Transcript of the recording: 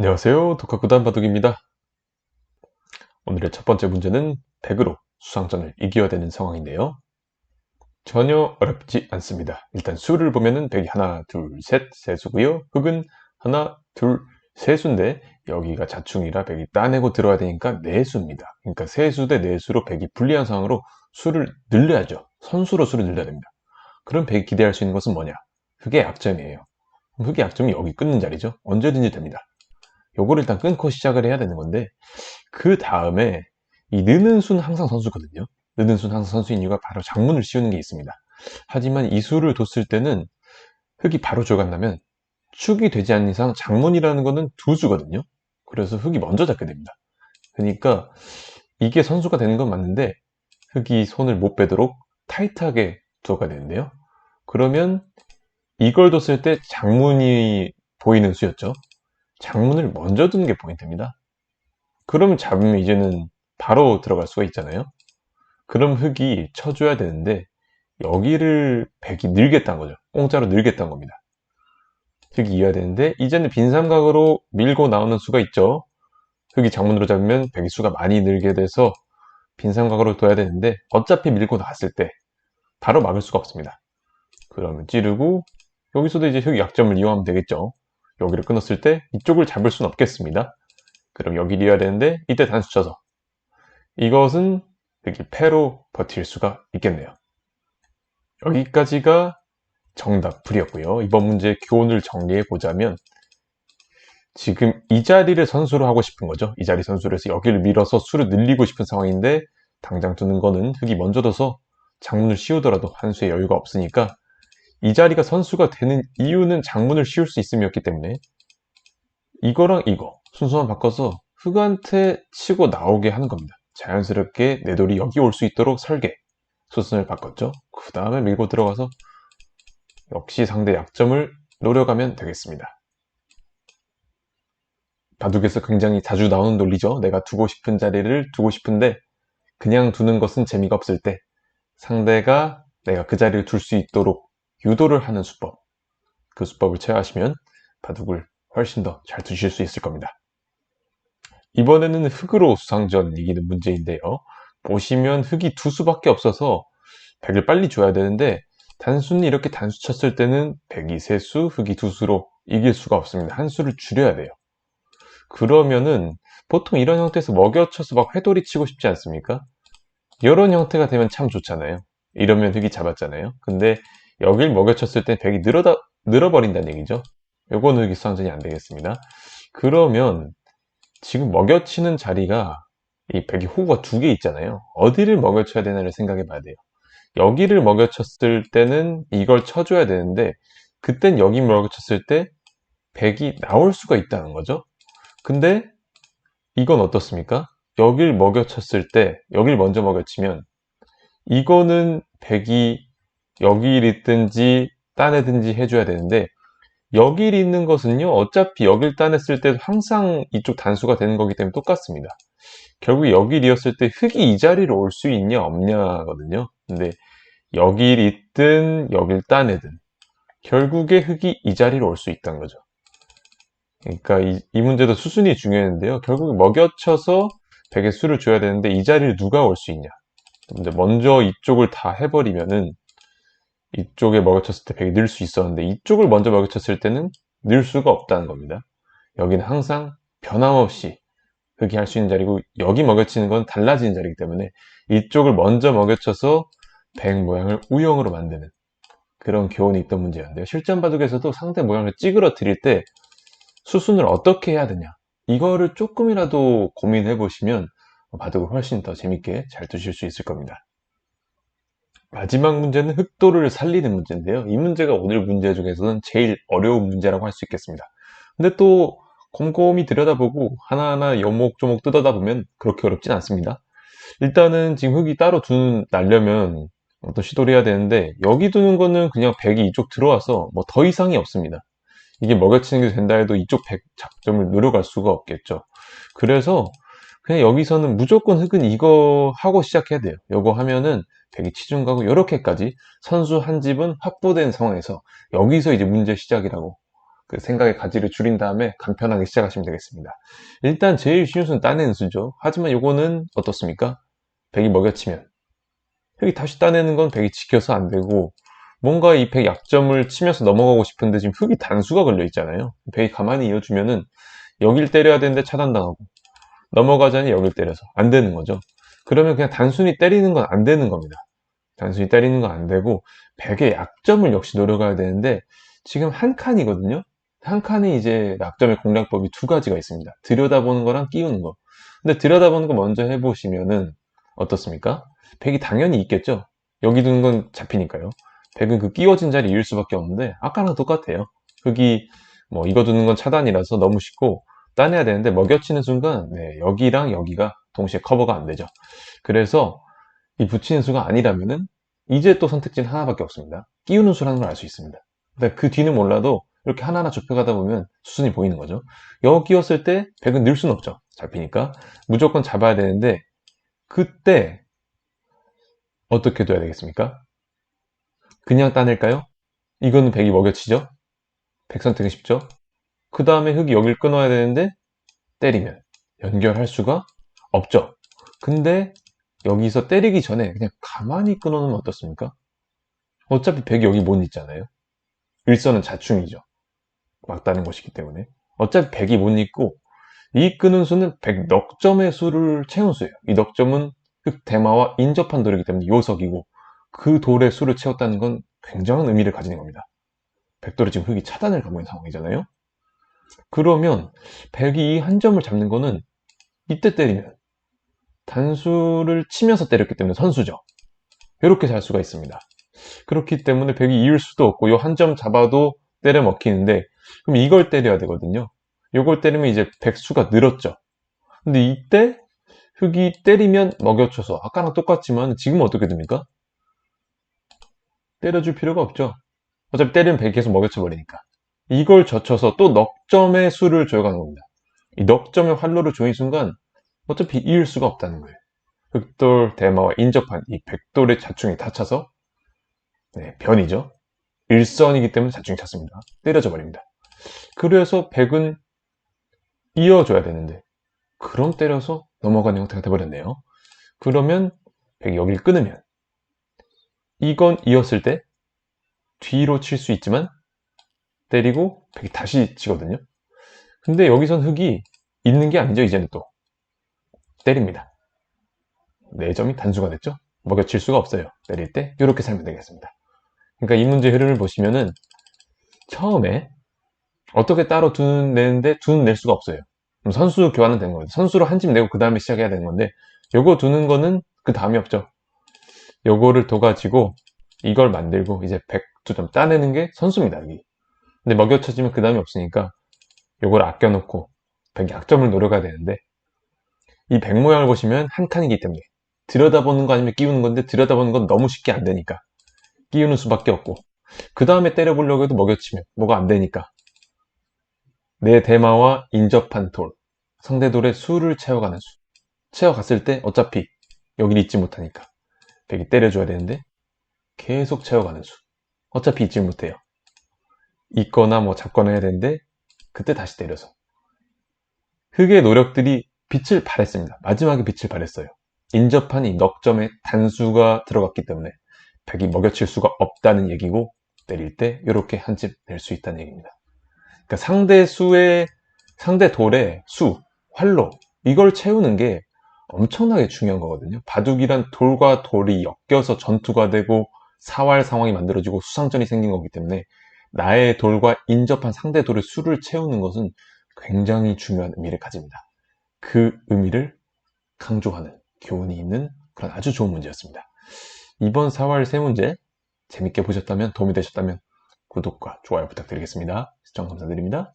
안녕하세요. 독학구단 바둑입니다. 오늘의 첫 번째 문제는 100으로 수상전을 이겨야 되는 상황인데요. 전혀 어렵지 않습니다. 일단 수를 보면은 100이 하나, 둘, 셋, 세수고요. 흑은 하나, 둘, 세수인데 여기가 자충이라 100이 따내고 들어야 되니까 네수입니다. 그러니까 세수 대 네수로 100이 불리한 상황으로 수를 늘려야죠. 선수로 수를 늘려야 됩니다. 그럼 100이 기대할 수 있는 것은 뭐냐? 흑의 약점이에요. 흑의 약점이 여기 끊는 자리죠. 언제든지 됩니다. 요거를 일단 끊고 시작을 해야 되는 건데 그 다음에 이 느는 수는 항상 선수거든요. 느는 수는 항상 선수인 이유가 바로 장문을 씌우는 게 있습니다. 하지만 이 수를 뒀을 때는 흑이 바로 들어간다면 축이 되지 않는 이상 장문이라는 거는 두 수거든요. 그래서 흑이 먼저 잡게 됩니다. 그러니까 이게 선수가 되는 건 맞는데 흑이 손을 못 빼도록 타이트하게 두어가야 되는데요. 그러면 이걸 뒀을 때 장문이 보이는 수였죠. 장문을 먼저 두는 게 포인트입니다. 그러면 잡으면 이제는 바로 들어갈 수가 있잖아요. 그럼 흑이 쳐줘야 되는데 여기를 백이 늘겠다는 거죠. 공짜로 늘겠다는 겁니다. 흑이 이어야 되는데 이제는 빈삼각으로 밀고 나오는 수가 있죠. 흑이 장문으로 잡으면 백이 수가 많이 늘게 돼서 빈삼각으로 둬야 되는데 어차피 밀고 나왔을 때 바로 막을 수가 없습니다. 그러면 찌르고 여기서도 이제 흑 약점을 이용하면 되겠죠. 여기를 끊었을 때 이쪽을 잡을 수는 없겠습니다. 그럼 여기를 이어야 되는데 이때 단수 쳐서 이것은 여기 패로 버틸 수가 있겠네요. 여기까지가 정답 풀이었고요. 이번 문제의 교훈을 정리해 보자면 지금 이 자리를 선수로 하고 싶은 거죠. 이 자리 선수로 해서 여기를 밀어서 수를 늘리고 싶은 상황인데 당장 두는 거는 흙이 먼저 둬서 장문을 씌우더라도 한 수의 여유가 없으니까 이 자리가 선수가 되는 이유는 장문을 씌울 수 있음이었기 때문에 이거랑 이거 순서만 바꿔서 흑한테 치고 나오게 하는 겁니다. 자연스럽게 내 돌이 여기 올 수 있도록 설계 수순을 바꿨죠. 그 다음에 밀고 들어가서 역시 상대 약점을 노려가면 되겠습니다. 바둑에서 굉장히 자주 나오는 논리죠. 내가 두고 싶은 자리를 두고 싶은데 그냥 두는 것은 재미가 없을 때 상대가 내가 그 자리를 둘 수 있도록 유도를 하는 수법 그 수법을 채하시면 바둑을 훨씬 더 잘 두실 수 있을 겁니다. 이번에는 흙으로 수상전 이기는 문제인데요. 보시면 흙이 두 수밖에 없어서 백을 빨리 줘야 되는데 단순히 이렇게 단수 쳤을 때는 백이 세 수, 흙이 두 수로 이길 수가 없습니다. 한 수를 줄여야 돼요. 그러면은 보통 이런 형태에서 먹여쳐서 막 회돌이 치고 싶지 않습니까? 이런 형태가 되면 참 좋잖아요. 이러면 흙이 잡았잖아요. 근데 여길 먹여쳤을 때 백이 늘어다, 늘어버린다는 얘기죠. 요거는 흙이 수상전이 안 되겠습니다. 그러면 지금 먹여치는 자리가 이 백이 호구가 두 개 있잖아요. 어디를 먹여쳐야 되나를 생각해 봐야 돼요. 여기를 먹여쳤을 때는 이걸 쳐줘야 되는데 그땐 여기 먹여쳤을 때 백이 나올 수가 있다는 거죠. 근데 이건 어떻습니까? 여길 먹여쳤을 때 여길 먼저 먹여치면 이거는 백이 여길 있든지 따내든지 해줘야 되는데 여길 있는 것은요 어차피 여길 따냈을 때도 항상 이쪽 단수가 되는 거기 때문에 똑같습니다. 결국 여길이었을 때 흙이 이 자리로 올 수 있냐 없냐거든요. 근데 여길 있든 여길 따내든 결국에 흙이 이 자리로 올 수 있다는 거죠. 그러니까 이, 이 문제도 수순이 중요했는데요. 결국 먹여쳐서 백의 수를 줘야 되는데 이 자리를 누가 올 수 있냐. 먼저 이쪽을 다 해버리면은 이쪽에 먹여쳤을 때 100이 늘 수 있었는데 이쪽을 먼저 먹여쳤을 때는 늘 수가 없다는 겁니다. 여기는 항상 변함없이 흑이 할 수 있는 자리고 여기 먹여치는 건 달라지는 자리이기 때문에 이쪽을 먼저 먹여쳐서 100 모양을 우영으로 만드는 그런 교훈이 있던 문제였는데요. 실전 바둑에서도 상대 모양을 찌그러뜨릴 때 수순을 어떻게 해야 되냐 이거를 조금이라도 고민해 보시면 바둑을 훨씬 더 재밌게 잘 두실 수 있을 겁니다. 마지막 문제는 흑도를 살리는 문제인데요. 이 문제가 오늘 문제 중에서는 제일 어려운 문제라고 할 수 있겠습니다. 근데 또 곰곰이 들여다보고 하나하나 요목조목 뜯어다 보면 그렇게 어렵진 않습니다. 일단은 지금 흙이 따로 두는 날려면 어떤 시도를 해야 되는데 여기 두는 거는 그냥 백이 이쪽 들어와서 뭐 더 이상이 없습니다. 이게 먹여치는 게 된다 해도 이쪽 백 작점을 노려갈 수가 없겠죠. 그래서 그냥 여기서는 무조건 흙은 이거 하고 시작해야 돼요. 이거 하면은 되게 치중가고 이렇게까지 선수 한 집은 확보된 상황에서 여기서 이제 문제 시작이라고 그 생각의 가지를 줄인 다음에 간편하게 시작하시면 되겠습니다. 일단 제일 쉬운 수는 따내는 수죠. 하지만 요거는 어떻습니까? 백이 먹여치면 흑이 다시 따내는 건 백이 지켜서 안 되고 뭔가 이 백 약점을 치면서 넘어가고 싶은데 지금 흑이 단수가 걸려 있잖아요. 백이 가만히 이어주면은 여길 때려야 되는데 차단당하고 넘어가자니 여길 때려서 안 되는 거죠. 그러면 그냥 단순히 때리는 건 안 되는 겁니다. 단순히 때리는 건 안 되고 백의 약점을 역시 노려가야 되는데 지금 한 칸이거든요. 한 칸이 이제 약점의 공략법이 두 가지가 있습니다. 들여다보는 거랑 끼우는 거. 근데 들여다보는 거 먼저 해보시면은 어떻습니까? 백이 당연히 있겠죠. 여기 두는 건 잡히니까요. 백은 그 끼워진 자리 이을 수밖에 없는데 아까랑 똑같아요. 흑이 뭐 이거 두는 건 차단이라서 너무 쉽고 따내야 되는데 먹여치는 순간 네, 여기랑 여기가 동시에 커버가 안 되죠. 그래서 이 붙이는 수가 아니라면은 이제 또 선택지는 하나밖에 없습니다. 끼우는 수라는 걸 알 수 있습니다. 근데 그 뒤는 몰라도 이렇게 하나하나 좁혀가다 보면 수순이 보이는 거죠. 여기 끼웠을 때 100은 늘 수는 없죠. 잡히니까. 무조건 잡아야 되는데 그때 어떻게 둬야 되겠습니까? 그냥 따낼까요? 이거는 100이 먹여치죠? 100 선택이 쉽죠? 그 다음에 흑이 여길 끊어야 되는데 때리면 연결할 수가 없죠. 근데 여기서 때리기 전에 그냥 가만히 끊어놓으면 어떻습니까? 어차피 100이 여기 못 있잖아요. 일선은 자충이죠. 막다른 것이기 때문에. 어차피 100이 못 있고 이 끄는 수는 100 넉점의 수를 채운 수예요. 이 넉점은 흑 대마와 인접한 돌이기 때문에 요석이고 그 돌의 수를 채웠다는 건 굉장한 의미를 가지는 겁니다. 백돌이 지금 흑이 차단을 가고 있는 상황이잖아요. 그러면 백이 이 한 점을 잡는 거는 이때 때리면 단수를 치면서 때렸기 때문에 선수죠. 이렇게 잘 수가 있습니다. 그렇기 때문에 백이 이을 수도 없고 이 한 점 잡아도 때려 먹히는데 그럼 이걸 때려야 되거든요. 이걸 때리면 이제 백수가 늘었죠. 근데 이때 흑이 때리면 먹여쳐서 아까랑 똑같지만 지금 어떻게 됩니까? 때려줄 필요가 없죠. 어차피 때리면 백이 계속 먹여쳐 버리니까. 이걸 젖혀서 또 넉점의 수를 조여가는 겁니다. 이 넉점의 활로를 조인 순간 어차피 이을 수가 없다는 거예요. 흑돌 대마와 인접한 이 백돌의 자충이 닫혀서 네, 변이죠. 일선이기 때문에 자충이 찼습니다. 때려져 버립니다. 그래서 백은 이어줘야 되는데 그럼 때려서 넘어가는 형태가 돼버렸네요. 그러면 백이 여길 끊으면 이건 이었을 때 뒤로 칠 수 있지만 때리고 백이 다시 치거든요. 근데 여기선 흑이 있는 게 아니죠. 이제는 또 때립니다. 4점이 단수가 됐죠. 먹여칠 수가 없어요. 때릴 때 이렇게 살면 되겠습니다. 그러니까 이 문제 흐름을 보시면은 처음에 어떻게 따로 두는 내는데 두는 낼 수가 없어요. 그럼 선수 교환은 되는 거예요. 선수로 한 집 내고 그 다음에 시작해야 되는 건데 요거 두는 거는 그 다음이 없죠. 요거를 둬가지고 이걸 만들고 이제 102점 따내는 게 선수입니다. 여기. 근데 먹여쳐지면 그 다음이 없으니까 요걸 아껴놓고 100 약점을 노려가야 되는데 이100 모양을 보시면 한 칸이기 때문에 들여다보는 거 아니면 끼우는 건데 들여다보는 건 너무 쉽게 안 되니까 끼우는 수밖에 없고 그 다음에 때려보려고 해도 먹여치면 뭐가 안 되니까 내 대마와 인접한 돌 상대 돌의 수를 채워가는 수. 채워갔을 때 어차피 여기 있지 못하니까 백이 때려줘야 되는데 계속 채워가는 수. 어차피 있지 못해요. 있거나 뭐 잡거나 해야 되는데 그때 다시 때려서. 흑의 노력들이 빛을 발했습니다 마지막에 빛을 발했어요 인접한 이 넉점에 단수가 들어갔기 때문에 백이 먹여칠 수가 없다는 얘기고 때릴 때 이렇게 한 집 낼 수 있다는 얘기입니다. 그러니까 상대 수의 상대 돌의 수, 활로 이걸 채우는 게 엄청나게 중요한 거거든요. 바둑이란 돌과 돌이 엮여서 전투가 되고 사활 상황이 만들어지고 수상전이 생긴 거기 때문에 나의 돌과 인접한 상대 돌의 수를 채우는 것은 굉장히 중요한 의미를 가집니다. 그 의미를 강조하는 교훈이 있는 그런 아주 좋은 문제였습니다. 이번 4월 세 문제 재밌게 보셨다면 도움이 되셨다면 구독과 좋아요 부탁드리겠습니다. 시청 감사드립니다.